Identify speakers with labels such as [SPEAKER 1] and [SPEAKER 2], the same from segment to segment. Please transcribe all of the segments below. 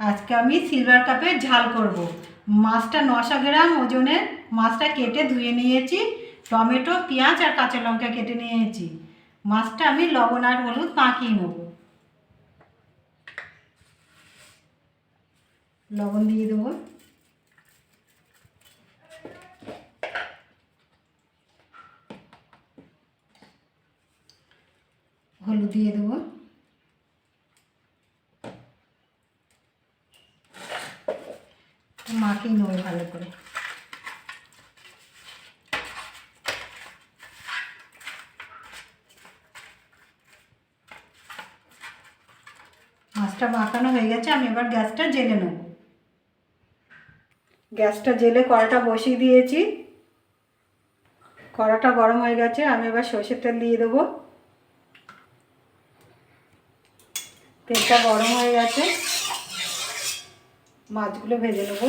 [SPEAKER 1] আজকে আমি সিলভার কাপে ঝাল করব। মাছটা নশো গ্রাম ওজনের, মাছটা কেটে ধুয়ে নিয়েছি, টমেটো, পেঁয়াজ আর কাঁচা লঙ্কা কেটে নিয়েছি। মাছটা আমি লবণ আর হলুদ মাখিয়ে নেব। লবণ দিয়ে দেবো। হলুদ দিয়ে দেবো। মাখিয়ে নেব ভালো করে। মাছটা মাখানো হয়ে গেছে, আমি এবার গ্যাসটা জেলে নেব। গ্যাসটা জেলে কড়াটা বসিয়ে দিয়েছি। কড়াটা গরম হয়ে গেছে, আমি এবার সর্ষের তেল দিয়ে দেবো। তেলটা গরম হয়ে গেছে, মাছগুলো ভেজে নেব।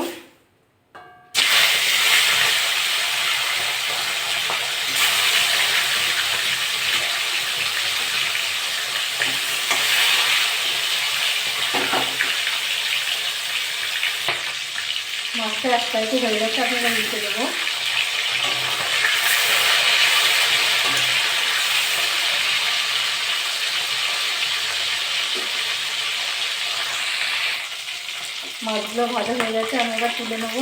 [SPEAKER 1] মাছটা এক সাইডে হয়ে গেছে আপনারা নিতে দেবো। মাছগুলো ভাজা হয়ে গেছে, আমি এবার তুলে নেব।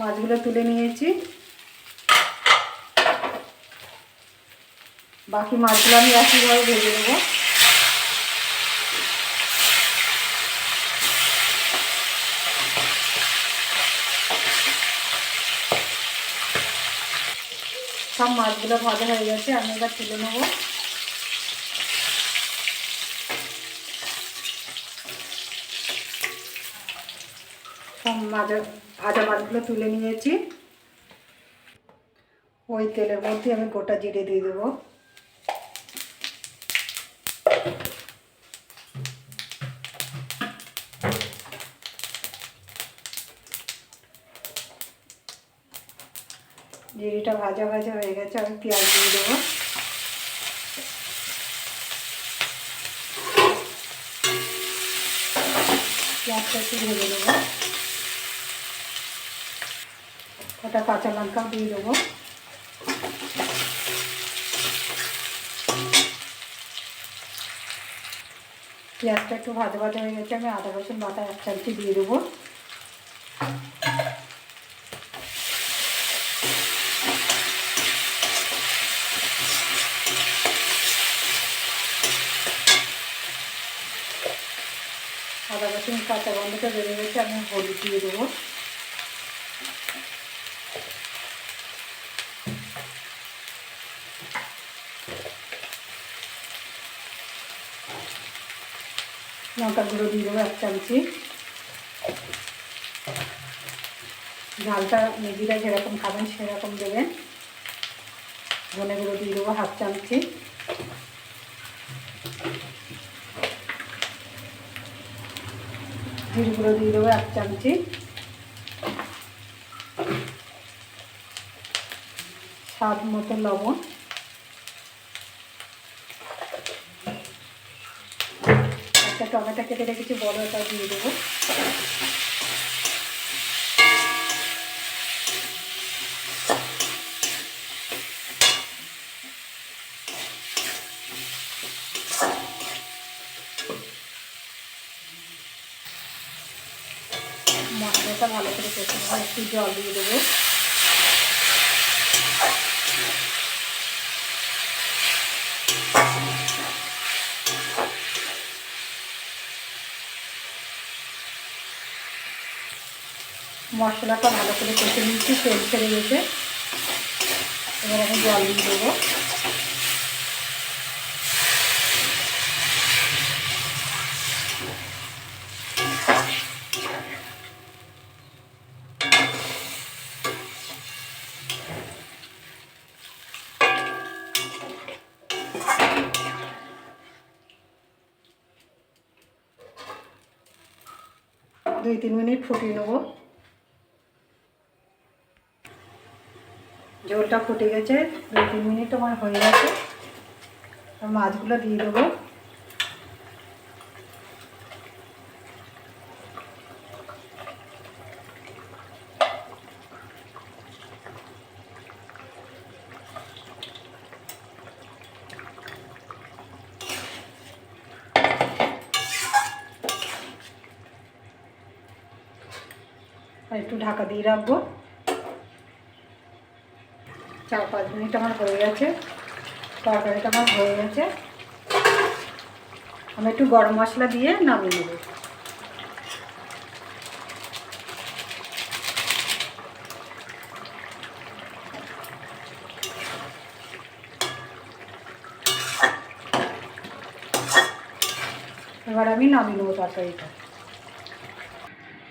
[SPEAKER 1] মাছগুলো তুলে নিয়েছি। বাকি মাছগুলো আমি একইভাবে ভেজে নেব। সব মাছগুলো ভাজা হয়ে গেছে, আমি এবার তুলে নেব। সব মাজা মাছগুলো তুলে নিয়েছি। ওই তেলের মধ্যে আমি গোটা জিরে দিয়ে দেবো। জিরিটা ভাজা ভাজা হয়ে গেছে, আমি পেঁয়াজ দিয়ে দেবো। পেঁয়াজটা একটু ভেজে দেবো ওটা কাঁচা লঙ্কাও দিয়ে দেবো। পেঁয়াজটা একটু ভাজা ভাজা হয়ে গেছে, আমি আদা রসুন বাটা এক চামচি দিয়ে দেবো। রসুন কাঁচা গন্ধটা বেড়ে গেছে আমি হলুদ দিয়ে দেবো। লঙ্কা গুঁড়ো দিয়ে দেবো এক চামচি। ঝালটা নিজেরা যেরকম খাবেন সেরকম দেবেন। ধনে গুঁড়ো দিয়ে দেবো হাফ চামচি। জিরে গুঁড়ো দিয়ে দেবো এক চামচি। স্বাদ মতো লবণ। একটা টমেটো কেটে রেখেছি, বড়টা দিয়ে দেবো। মশলাটা ভালো করে কষে নেব, একটু জল দিয়ে দেবো। মশলাটা ভালো করে কষে নিচ্ছি তেল ছেড়ে গেছে। এবার আমি জল দিয়ে দেবো। দুই তিন মিনিট ফুটিয়ে নেব। ঝোলটা ফুটে গেছে দু তিন মিনিট আমার হয়ে গেছে। মাছগুলো দিয়ে দেবো। একটু ঢাকা দিয়ে রাখব। চার পাঁচ মিনিট আমার হয়ে গেছে। তরকারিটা আমার হয়ে গেছে। আমি একটু গরম মশলা দিয়ে নামিয়ে নেব। এবার আমি নামিয়ে নেব তরকারিটা।